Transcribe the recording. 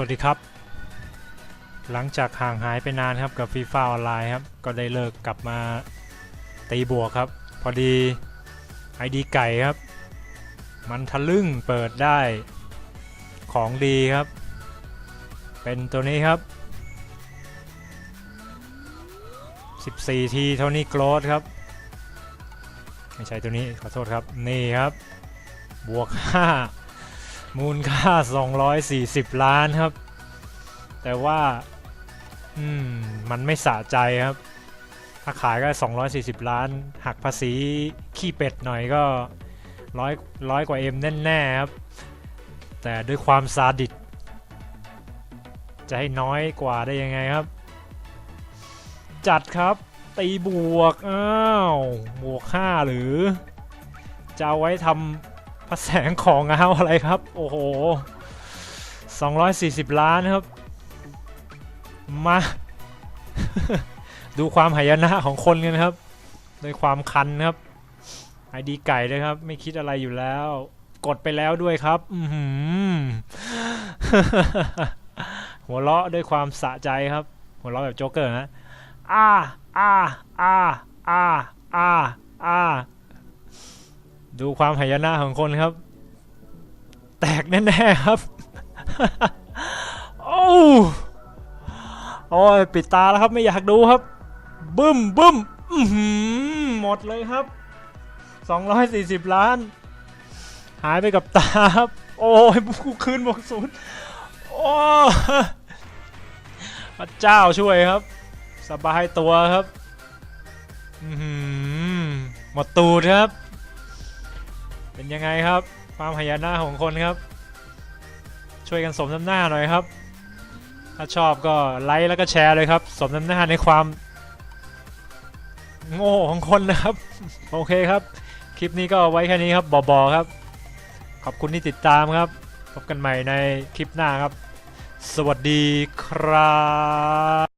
วัสดีครับ หลังจากห่างหายไปนานครับกับฟีฟ่าออนไลน์ครับ ก็ได้เลิกกลับมาตีบวกครับ พอดีไอดีไก่ครับ มันทะลึ่งเปิดได้ของดีครับ เป็นตัวนี้ครับ 14 ทีเท่านี้โกรดครับ ไม่ใช่ตัวนี้ขอโทษครับ นี่ครับ บวก 5 มูลค่า 240 ล้านครับ แต่ว่าอืมมันไม่สะใจครับ ถ้าขายก็ 240 ล้าน หักภาษีขี้เป็ดหน่อยก็ร้อยร้อยกว่าเอ็มแน่ๆครับ แต่ด้วยความซาดิสจะให้น้อยกว่าได้ยังไงครับ จัดครับ ตีบวก อ้าว บวก 5 หรือ จะเอาไว้ทำ พระแสงของเงาอะไรครับ โอ้โห 240 ล้านครับ มา ดูความหายนะของคนกันครับด้วยความคันครับไอดีไก่เลยครับ ไม่คิดอะไรอยู่แล้ว กดไปแล้วด้วยครับ อืหัวเราะด้วยความสะใจครับ หัวเราะแบบโจ๊กเกอร์ฮะอ้าอ้าอ้าอ้าอ้าอ้า ดูความหายนะของคนครับ แตกแน่ๆครับโอ้โอ้ยปิดตาแล้วครับไม่อยากดูครับ บึ้มบึ้มหมดเลยครับ 240 ล้าน หายไปกับตาครับ โอ้ยกูคืนบวกศูนย์โอ้พระเจ้าช่วยครับ สบายตัวครับหมดตูดครับ เป็นยังไงครับความหายนะของคนครับ ช่วยกันสมน้ำหน้าหน่อยครับ ถ้าชอบก็ไลค์แล้วก็แชร์เลยครับ สมน้ำหน้าในความ โง่ของคนนะครับ โอเคครับ คลิปนี้ก็ไว้แค่นี้ครับบอๆครับ ขอบคุณที่ติดตามครับ พบกันใหม่ในคลิปหน้าครับ สวัสดีครับ